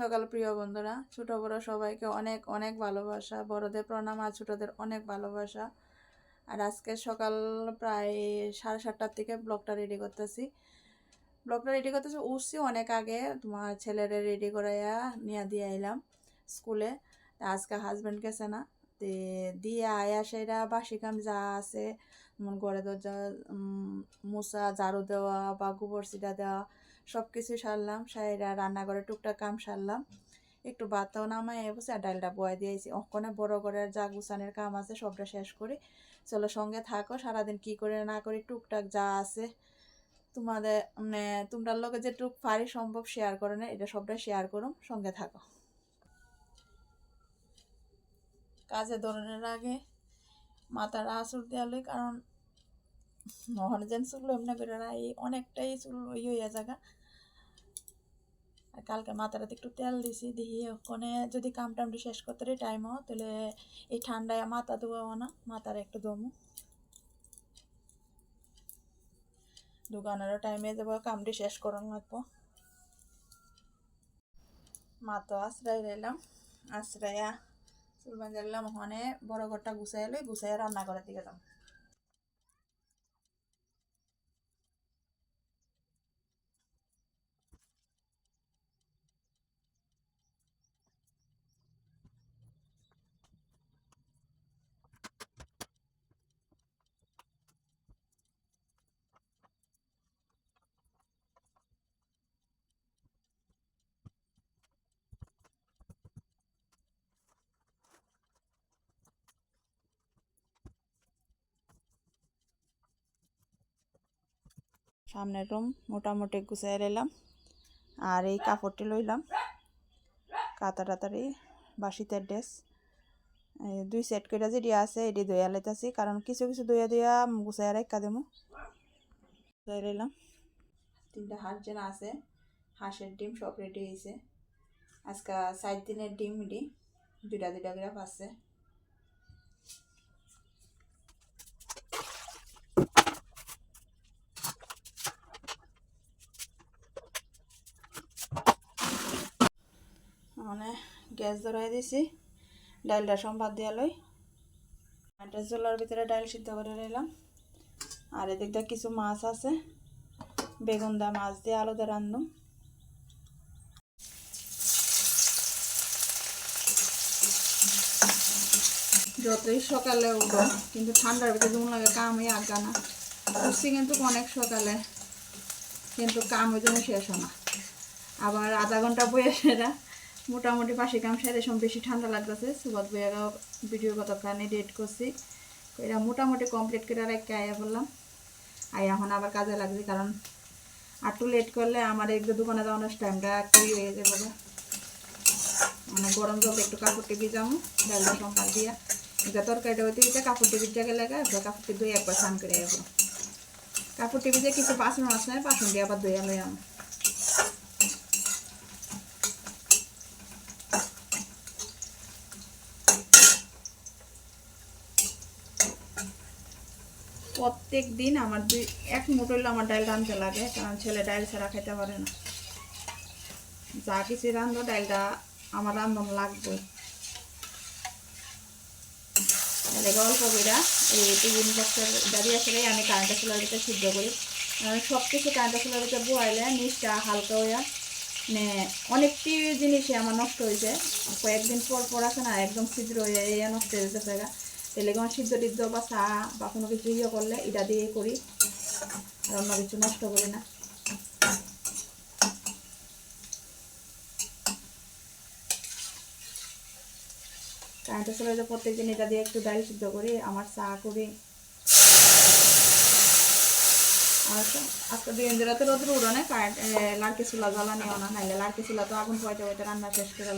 সকাল প্রিয় বন্ধুরা। ছোট বড় সবাইকে অনেক অনেক ভালোবাসা, বড়দের প্রণাম আর ছোটদের অনেক ভালোবাসা। আর আজকে সকাল প্রায় সাড়ে সাতটার থেকে ব্লগটা রেডি করতেছি। ব্লগটা রেডি করতেছি, উঠছি অনেক আগে, তোমার ছেলেরে রেডি করাইয়া নিয়ে দিয়ে আইলাম স্কুলে। আজকে হাজব্যান্ড গেছে না। তে দিয়ে আয়া সেটা বাসি কাম যা আছে, যেমন ঘরে দরজা মোছা, ঝাড়ু দেওয়া বা গোবর ছিটা দেওয়া সব কিছু সারলাম, সাইরা রান্নাঘরে টুকটাক কাম সারলাম। একটু ভাতটাও নামাই বসে আর ডালটা বয়ে দিয়েছি ওখানে বড় করে যা গুছানের কাম আছে সবটা শেষ করি। চলো সঙ্গে থাকো, সারাদিন কি করে না করি, টুকটাক যা আছে। তোমাদের মানে তোমরা লোকে যে টুক পারি সম্ভব শেয়ার করে না এটা সবটা শেয়ার করুম, সঙ্গে থাকো। কাজে ধরনের আগে মাথার আসর দেওয়ালে কারণ যেন চুল এমনি করে অনেকটাই চুল ইয়ে জায়গা কালকে মাথাটাতে একটু তেল দিছি, দিয়ে ওখানে যদি কাম টামটি শেষ করতে টাইম টাইমও তাহলে এই ঠান্ডায় মাথা ধোয়াও না, মাথার একটু দমু দোকানেরও টাইমে যাব, কামটি শেষ করার লাগবো। মা তো আশ্রয় রইলাম আশ্রয়া চুল বাঁধালাম ওখানে বড় ঘরটা গুছাই লই, গুছাই রান্না করার দিকে যাম সামনের রুম মোটামুটি গুছাই নিলাম আর এই কাপড়টি লইলাম। কাতা টাতারি বাসিতের ড্রেস দুই সেট করে যে দিয়া আছে, এটি দইয়া লাইতাছি, কারণ কিছু কিছু দইয়া দিয়া গুছাই রেখা দেবো ধুয়ে নিলাম তিনটা হাঁস যেন আছে, হাঁসের ডিম সব রেডি হয়েছে আজকে সাত দিনের ডিম এটি, দুইটা দুইটা করে পাচ্ছে মানে গ্যাস ধরাই দিছি, ডালটা সম্বাদ দিয়া লই। একটা চুলার ভিতরে ডাল সিদ্ধ করে রইলাম আর এদিক দিয়ে কিছু মাছ আছে, বেগুন দা মাছ দিয়ে আলু দিয়ে যতই সকালে উঠো, কিন্তু ঠান্ডার ভিতরে যেমন লাগে কামই আজ্ঞা না উঠছি কিন্তু অনেক সকালে, কিন্তু কাম ওই জন্য শেষ হয় না। আবার আধা ঘণ্টা বয়ে সেরা। মোটামুটি পাশে কাম সেরে সব বেশি ঠান্ডা লাগতেছে সুবাদ বইয়ারও ভিডিও প্রাণে ডেট করছি। এটা মোটামুটি কমপ্লিট করে রেখে আয়া বললাম। আই এখন আবার কাজে লাগছে কারণ আর একটু লেট করলে আমার একটু দোকানে যাওয়ানোর টাইমটা একটু হয়ে যাবে। মানে গরম জল একটু কাপড়টি ভিজামো ডালটা সম্পাদ দিয়া। এটা তরকারিটা হইতে হইতে কাপড়টি ভিজা গেলে এবার কাপড়টি ধুয়ে একবার স্নান করে যাব কাপড়টি ভিজে কিছু বাসন আছে, বাসন দিয়ে আবার ধুয়ে লই আমি প্রত্যেক দিন আমার দুই, এক মুঠো হইলে আমার ডাল রাঁধতে লাগে, কারণ ছেলে ডাল ছাড়া খেতে পারে না। যা কিছু রাঁধো ডালটা আমার রান্ধন লাগবে। অল্প করে এই টিফিন বক্সের দাঁড়িয়ে আসলে আমি চুলার ভিতরে সিদ্ধ করি। সব কিছু চুলার ভিতরে বয়াইলে নিচটা হালকা হইয়া মানে অনেকটি জিনিসই আমার নষ্ট হয়েছে কয়েকদিন পর পর আছে না, একদম ছিদ্র হয়ে নষ্ট হয়ে যেতে তাহলে কোনো সিদ্ধ টিদ্ধ বা চা বা কোনো কিছু ইয়ে করলে এটা দিয়ে করি। আর অন্য কিছু নষ্ট করি না। কারেন্টের চলে প্রত্যেক দিন এটা দিয়ে একটু ডাল সিদ্ধ করি। আমার চা করি আর আজকে দিন রাতে রোদ্র উড়ানে কারেন্ট লাড়কি চুলা জ্বালানিও না, নাইলে লাড়কি চুলা তো আগুন পয়তে পয়তে রান্না শেষ করে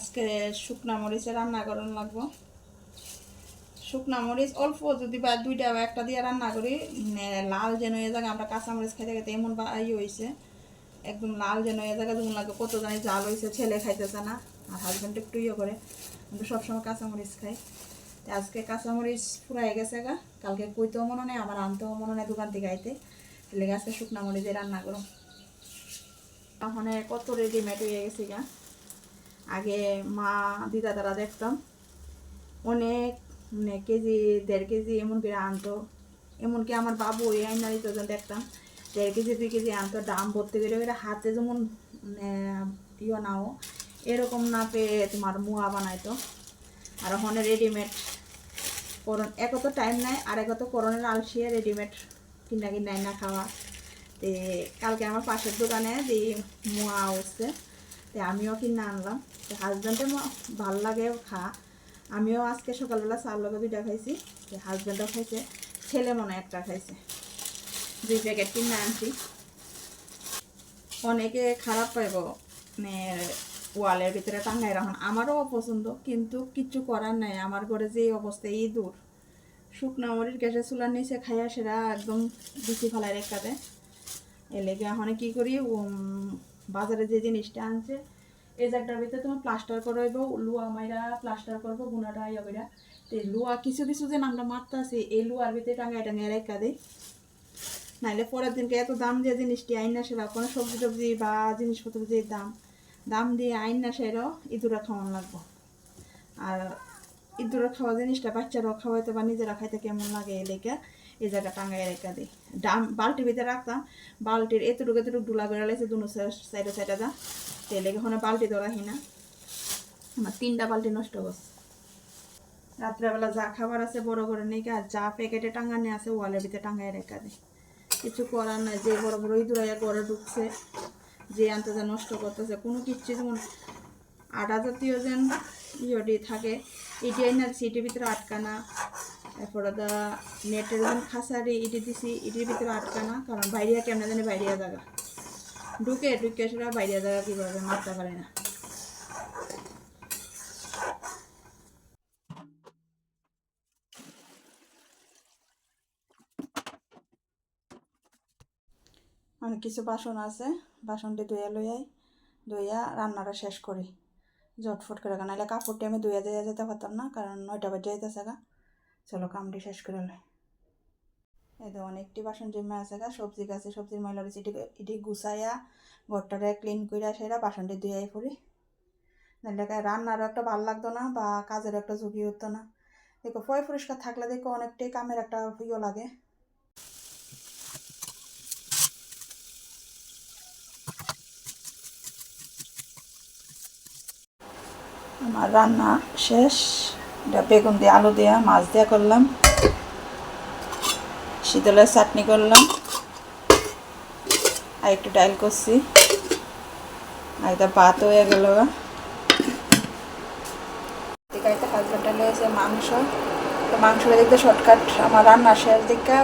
আজকে শুকনা মরিচে রান্না করানো লাগবো। শুকনা মরিচ অল্প যদি বা দুইটা বা একটা দিয়ে রান্না করি লাল যেন হয়ে যাবে আমরা কাঁচা মরিচ খাইতে খাইতে এমন বা ইয়ে হয়েছে একদম লাল যেন হয়ে যাবে যেমন লাগে কত জানি জাল হয়েছে ছেলে খাইতেছে না, আর হাজব্যান্ড একটু ইয়ে করে কিন্তু সবসময় কাঁচামরিচ খাই। তো আজকে কাঁচামরিচ ফুরাই গেছে গা, কালকে কইতেও মনে নেই আমার আনতেও মনে নেই দোকান থেকে আইতে। লেগে আজকে শুকনা মরিচ রান্না করো এখন কত রেডিমেড হয়ে গেছে গা। আগে মা দিদা তারা দেখতাম। অনেক মানে কেজি, দেড় কেজি এমন করে আনতো। এমনকি আমার বাবু এই আইনারি তো দেখতাম, দেড় কেজি, দুই কেজি আনতো, দাম ভর্তি করে করে হাতে যেমন মানে ইয়ে নাও, এরকম না পেয়ে তোমার মুয়া বানাইতো। আর ওখানে রেডিমেড করন এক তো টাইম নাই, আর এক তো করোনার আলসিয়ে রেডিমেড কিনা কিনা না খাওয়া। তে কালকে আমার পাশের দোকানে দিয়ে মুয়া উঠছে তে আমিও কিনে আনলাম। তো হাজব্যান্ডের ভালো লাগে খা। আমিও আজকে সকালবেলা চার লগে দুইটা খাইছি। যে হাজব্যান্ডও খাইছে, ছেলে মনে একটা খাইছে। দুই প্যাকেট কিনে আনছি। অনেকে খারাপ পাইব মানে ওয়ালের ভিতরে টাঙ্গাই রাখুন। আমারও অপছন্দ, কিন্তু কিচ্ছু করার নাই। আমার ঘরে যে অবস্থা, এই দূর। শুকনা মরিচ গ্যাসের চুলার নিচে খাইয়া সেটা একদম বেশি ফেলায় রেখাতে এলেগে এখন কি করি বাজারে যে জিনিসটা আনছে, এই জায়গাটার ভিতরে তুমি প্লাস্টার করব লুয়া মাইরা প্লাস্টার করব গুনাটা ইয়া কইরা। তো লুয়া কিছু কিছু যে নামটা মারতে আছে এই লুয়ার ভিতরে টাঙ্গাই টাঙ্গাই রেখা দেয় নাইলে পরের দিনকে এত দাম দিয়ে জিনিসটি আইন না সেরা, কোনো সবজি টবজি বা জিনিসপত্র যে দাম দাম দিয়ে আইন না সেরাও ইঁদুরা খাওয়ান লাগবো। আর ইঁদুরা খাওয়া জিনিসটা বাচ্চারাও খাওয়াইতে বা নিজেরা খাইতে কেমন লাগে এই এই জায়গা টাঙ্গাই রেখা দিই ডাম বালতির ভিতরে রাখতাম, বালতির এতটুকু এতটুকু ডুলা করে লাইছে দুনো সাইডে সাইডে যা। তো এই লেগে ওখানে বালতি তো রাখি না। আমার তিনটা বালতি নষ্ট করছে। রাত্রেবেলা যা খাবার আছে, বড় করে নেই আর যা প্যাকেটে টাঙ্গানে আছে, ওয়ালের ভিতরে টাঙ্গাই রেখা দিই কিছু করার নাই, যে বড় বড় ইঁদুরাইয়া ঘরে ঢুকছে, যে আনতে নষ্ট করতেছে, কোনো কিচ্ছু যেমন আটা জাতীয় যেন ইয়ডি থাকে, এটি না সিটির ভিতরে আটকানা। এরপরে দা নেটের যেন খাসারি ইটি দিছি, ইটির ভিতরে আটকানা, কারণ বাইরিয়া কেমন জানি বাইরিয়া জায়গা। ঢুকে ঢুকে সেটা বাইরিয়া জায়গা কীভাবে মারতে পারে না। অনেক কিছু বাসন আছে বাসনটি ধুয়ে লইয়াই ধুইয়া রান্নাটা শেষ করি। জটফট করে, নাহলে কাপড়টি আমি ধুয়ে দিয়ে যেতে পারতাম না, কারণ নয়টা বাজে যাইতেছে গা। চলো কামটি শেষ করে লই এই তো অনেকটি বাসন জমে আছে গা, সবজি গাছে, সবজির ময়লা রয়েছে এটি এটি গুছাইয়া ঘরটারে ক্লিন কইরা সেরা বাসনটি ধুয়াই পড়ি। নাহলে রান্নারও একটা ভালো লাগতো না বা কাজের একটা ঝুঁকি হতো না। দেখো, ফয় পরিষ্কার থাকলে দেখো অনেকটাই কামের একটা ইয়ে লাগে। আমার রান্না শেষ। এটা বেগুন দিয়ে আলু দেওয়া মাছ দেওয়া করলাম। শীতলের চাটনি করলাম। আর একটু ডাইল করছি। আর এটা ভাত হয়ে গেল হাজব্যান্ডটা লেগেছে মাংস। তো মাংসটা দেখতে শর্টকাট আমার রান্না শেষ দিকে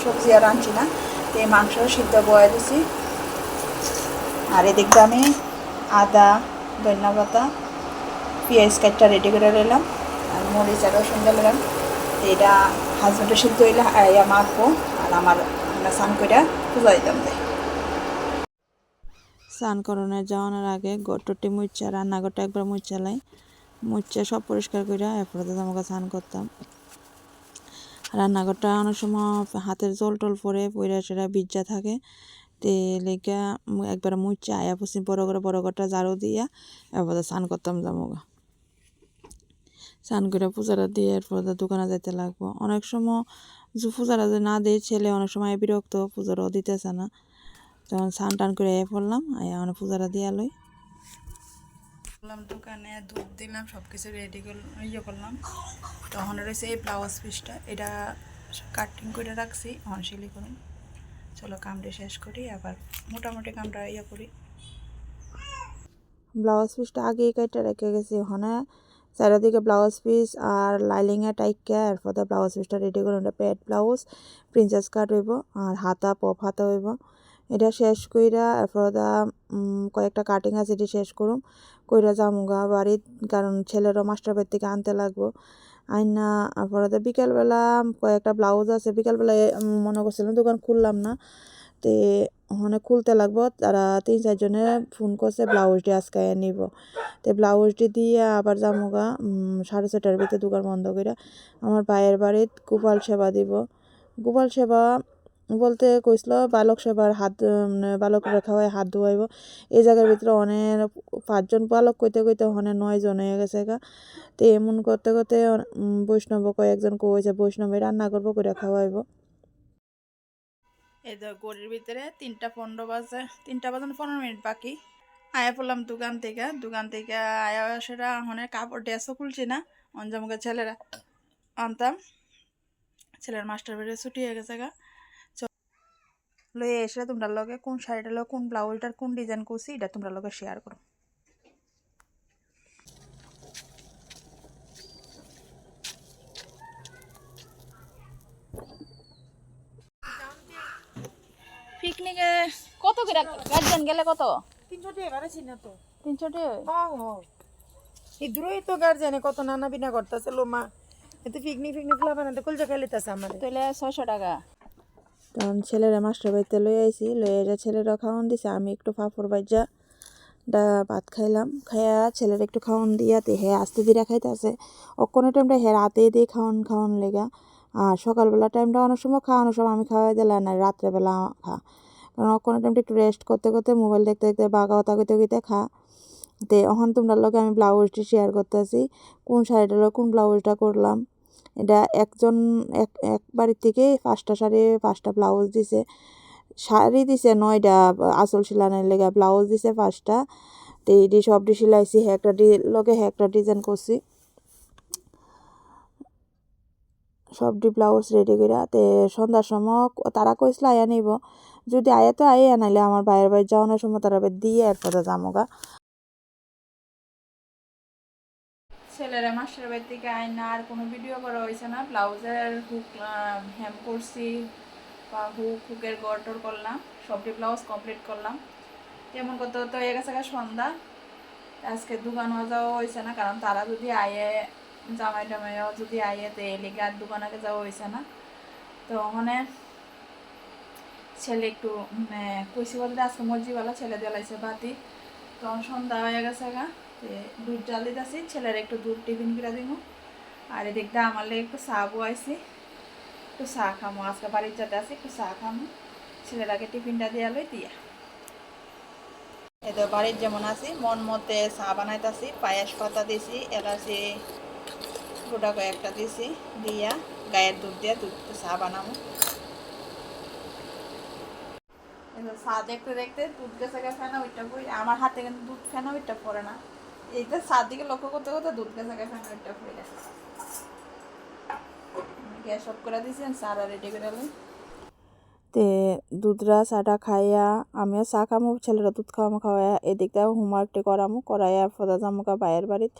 সবজি আর আনছি না। তো এই মাংস সিদ্ধ বয়ে দিছি। আর এদিকটা আমি আদা, ধনিয়া পাতা পেঁয়াজ কাটটা রেডি করে নিলাম। আর মরিচ আর রসুন দিলাম। এটা হাজব্যান্ডের সিদ্ধ হইলে ইয়া মাখবো আর আমার স্নান করে পূজা দিতাম দেয় স্নান করানোর যাওয়ানোর আগে গট্টটি মুচ্ছা রান্নাঘরটা একবার মুচ্ছালাই মুচ্ছা সব পরিষ্কার করে এরপরে তো আমাকে স্নান করতাম। রান্নাঘরটা অনেক সময় হাতের জল টল পরে পইরা সেটা বিজ্জা থাকে। তে লেগা একবার মুচ্ছা আয়া পশ্চিম বড় করে বড় ঘরটা ঝাড়ু দিয়া তো স্নান করতাম যামোগা স্নান করে পূজাটা দিয়ে এরপর দোকানে যাইতে লাগবো। অনেক সময় যে পূজাটা যে না দেয় ছেলে অনেক সময় বিরক্ত পূজাটাও দিতেছে না। তখন স্নান টান করে এ পড়লাম আয়া মানে পূজাটা দিয়া লই। করলাম দোকানে দুধ দিলাম সব কিছু রেডি করলাম ইয়ে করলাম। তখন রয়েছে এই ব্লাউজ পিসটা এটা কাটিং করে রাখছি এখন সিলি করুন চলো কামটা শেষ করি আবার মোটামুটি কামটা ইয়ে করি। ব্লাউজ পিসটা আগে কাইটা রেখে গেছি ওখানে চারিদিকে ব্লাউজ পিস আর লাইলিংয়ে টাইকা এরপর ব্লাউজ পিসটা রেডি করে ওটা প্যাড ব্লাউজ প্রিন্সেস কাট হইব আর হাতা পপ হাতা হইব। এটা শেষ কইরা এরপর দা কয়েকটা কাটিং আছে এটি শেষ করুম। কইরা যামুগা বাড়ির কারণ ছেলেরও মাস্টার বাড়ি থেকে আনতে লাগবো। আইনা তারপরে তো বিকালবেলা কয়েকটা ব্লাউজ আছে। বিকালবেলা মনে করছিলাম দোকান খুললাম না। তে ওখানে খুলতে লাগবো। তারা তিন চারজনে ফোন করছে ব্লাউজটি আজকে নিব। তো ব্লাউজটি দিয়ে আবার উম, সাড়ে ছটার ভিতরে দোকান বন্ধ করে আমার ভাইয়ের বাড়িত গোপাল সেবা দিব। গোপাল সেবা বলতে কইছিল বালক সেবার হাত বালক খাওয়াই হাত ধোয়াইব। এই জায়গার ভিতরে অনেক পাঁচজন বালক কইতে কইতে ওখানে নয় জন হয়ে গেছে গা। তো এমন করতে করতে বৈষ্ণব কয়েকজন কইছে বৈষ্ণবে রান্না করব করে খাওয়াইব। এই তো গড়ির ভিতরে তিনটা পনেরো বাজে, তিনটা বাজে পনেরো মিনিট বাকি। আয়া পড়লাম দোকান থেকে দোকান থেকে আয়া সেটা অনেক কাপড় ড্রেসও খুলছি না। অঞ্জমকে ছেলেরা আনতাম। ছেলের মাস্টার বেড়ে ছুটি হয়ে গেছে গা। লয়ে এসে তোমরা লগে কোন শাড়িটা লগে কোন ব্লাউজটার কোন ডিজাইন করছি, এটা তোমরা লগে শেয়ার করো। পিকনিকে কত করে গার্জেন গেলে কত? তিনশো টাকা না তো। তিনশো টাকা হ্যাঁ। হ্যাঁ তো গার্জেনে কত নানা বিনা করতেছে লো মা। এতে পিকনিক ফিকনিক ফুলা বানাতে কলজা খাইলিতেছে আমার। তাহলে ছয়শো টাকা। তখন ছেলেরা মাস্টার বাড়িতে লই আইছি লই এসে ছেলেরা খাওয়ান দিছে আমি একটু ফাফর বাজ্যা ডা ভাত খাইলাম খাইয়া ছেলের একটু খাওয়ান দিয়া তে হে আস্তে ধীরে খাইতেছে। অক্ষণ টাইমটা হে রাতে দিয়ে খাওয়ান খাওয়ান লেগা। আর সকালবেলা টাইমটা অনেক সময় খাওয়ানোর সময় আমি খাওয়াই দিলাম না রাত্রেবেলা খা অক্ষণ টাইমটা একটু রেস্ট করতে করতে মোবাইল দেখতে দেখতে বাগা কথা কইতে কইতে খা। তে এখন তোমরা লগে আমি ব্লাউজটি শেয়ার করতেছি, কোন শাড়িটার কোন ব্লাউজটা করলাম। এটা একজন, এক এক বাড়ির থেকে পাঁচটা শাড়ি, পাঁচটা ব্লাউজ দিছে। শাড়ি দিছে নয়টা আসল সিলানের লেগে ব্লাউজ দিছে পাঁচটা। তো এইটি সবটি সিলাইছি, একটা ডি, লগে একটা ডিজাইন করছি। সবটি ব্লাউজ রেডি করে তে সন্ধ্যার সময় তারা কইছিল আয়া নিব। যদি আয়া তো আয়া, নাইলে আমার বাইরের বাড়ি যাওয়ানোর সময়, তারা দিয়ে এরপরে যামোগা ছেলেরা মাস্টার বাড়ি থেকে আইনা আর কোনো ভিডিও করা হয়েছে না। ব্লাউজের হুক হ্যাম করছি বা হুক, হুকের গড়টর করলাম, সবটি ব্লাউজ কমপ্লিট করলাম। তেমন করতে করতে হয়ে গেছে গা সন্ধ্যা। আজকে দোকানও যাওয়া হয়েছে না, কারণ তারা যদি আয়ে জামাই টামাইও যদি আয়ে, তো এই লিগে আর দোকানে যাওয়া হয়েছে না। তো ওখানে ছেলে একটু কইসি বলতে আজকে মসজিদওয়ালা ছেলে জ্বালাইছে বাতি। তখন সন্ধ্যা হয়ে গেছে গা দুধ জাল দিতেছি, ছেলের একটু দুধ টিফিন করে দিব আর এদিক দিয়ে আমার লেগে একটু চা বয়াইছি। একটু চা খামো, আজকে বাড়ির যাতে আছে, একটু চা খামো। ছেলেরাকে টিফিনটা দিয়া লই দিয়া। এদের বাড়ির যেমন আছি, মন মতে চা বানাইতাছি, পায়েস পাতা দিছি, এলাচি গোটা কয়েকটা দিছি, দিয়া গায়ের দুধ দিয়া দুধ চা বানাবো চা দেখতে দেখতে দুধ গেছে ফেনা ওইটা বই আমার হাতে কিন্তু দুধ ফেনা ওইটা পড়ে না। এইটা চার দিকে লক্ষ্য করতে করতে দুধ গেছে ফেনা ওইটা পড়ে গেছে। গ্যাস অফ করে দিয়েছেন চারা রেডি করে তে দুধরা চাটা খাইয়া আমিও চা খামো, ছেলেরা দুধ খাওয়ামো, খাওয়াইয়া এদিক দিয়ে হোমওয়ার্কটি করামো, করাইয়া ফদা জামুকা বাইয়ের বাড়িত।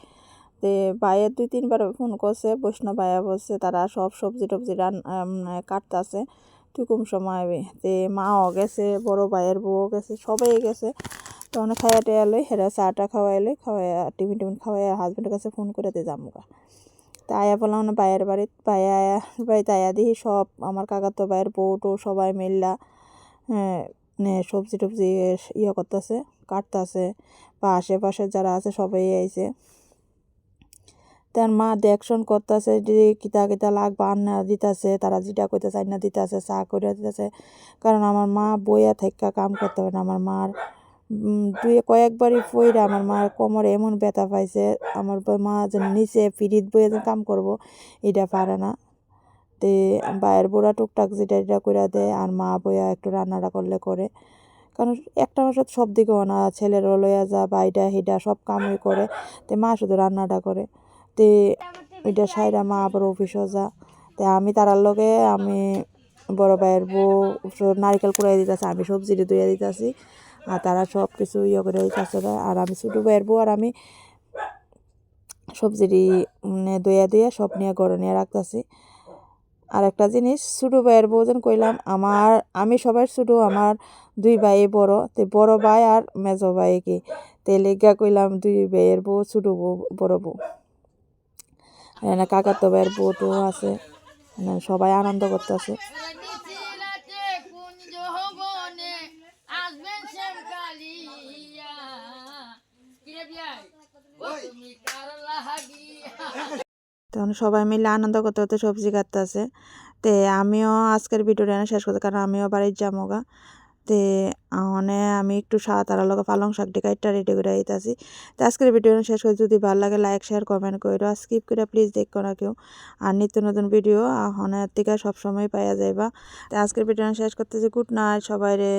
তে বাইয়ের দুই তিনবার ফোন করছে, বৈষ্ণব ভাইয়া বলছে তারা সব সবজি টবজি রান কাটতাছে। তুই কম সময় তে মাও গেছে, বড় ভাইয়ের বউ গেছে, সবাই গেছে। তো তখন খাইয়া টেয়া লই হেরা চাটা খাওয়াইলে খাওয়াইয়া টিফিন টিফিন খাওয়াইয়া হাজবেন্ডের কাছে ফোন করে দিয়ে জামুকা তা আয়া বললাম না বাইয়ের বাড়িত আয়া, বাড়িতে আয়া দিই সব আমার কাকার তো বাইয়ের বউ টৌ সবাই মিল্লা হ্যাঁ সবজি টবজি ইয়ে করতেছে, কাটতেছে। বা আশেপাশে যারা আছে সবাই আইছে। তার মা দেখশন করতেছে যে কিতা কিতা লাগবে, আন্না দিতেছে, তারা যেটা কইতেছে আন্না দিতেছে, চা করে দিতেছে। কারণ আমার মা বইয়া থাকা কাম করতে পারে না। আমার মার দুই, কয়েকবারই পইরা আমার মার কোমরে এমন ব্যথা পাইছে, আমার মা যেন নিচে ফিরিত বইয়ে যে কাম করব, এটা পারে না। তে বাইরের বুড়া টুকটাক যেটা এটা করে দেয়, আর মা বইয়া একটু রান্নাটা করলে করে। কারণ একটা মাসে সব দিকে না ছেলেরও লইয়া যা বা এটা হিটা সব কামই করে। তে মা শুধু রান্নাটা করে। তে ওইটা সাইরা মা আবার অফিসও যা তে আমি তারার লগে আমি বড় ভাইয়ের বউ নারকেল কুড়াই দিতেছে, আমি সবজি ধুয়ে দিতেছি। আর তারা সব কিছু ইয়ে করে দিতেছে আর আমি ছোটো ভাইয়ের বউ আর আমি সবজি মানে দইয়া দিয়ে সব নিয়ে ঘরে নিয়ে রাখতেছি। আর একটা জিনিস, ছোটো ভাইয়ের বউ যেন কইলাম, আমার, আমি সবার ছোটো, আমার দুই ভাই বড়। তে বড় ভাই আর মেজো ভাই কি? তে লেগা কইলাম দুই ভাইয়ের বউ, ছোটো বউ, বড় বউ। হ্যাঁ, এখানে কাকার তো ভাইয়ের বোটও আছে হ্যাঁ, সবাই আনন্দ করতেছে। তখন সবাই মিলে আনন্দ করতে করতে সবজি কাটতেছে। তে আমিও আজকের ভিডিওটা শেষ করতে, কারণ আমিও বাড়ির যাব গা। তে মানে আমি একটু সাত আর লগে পালং শাক ডিকাইটটা রেডি করে আইতাছি। তো আজকের ভিডিও শেষ করে। যদি ভালো লাগে লাইক শেয়ার কমেন্ট করো স্কিপ করে প্লিজ দেখো না কেউ। আর নিত্য নতুন ভিডিও হনের থেকে সবসময় পাওয়া যাইবা। তো আজকের ভিডিও শেষ করতেছি। গুড নাইট সবাই রে।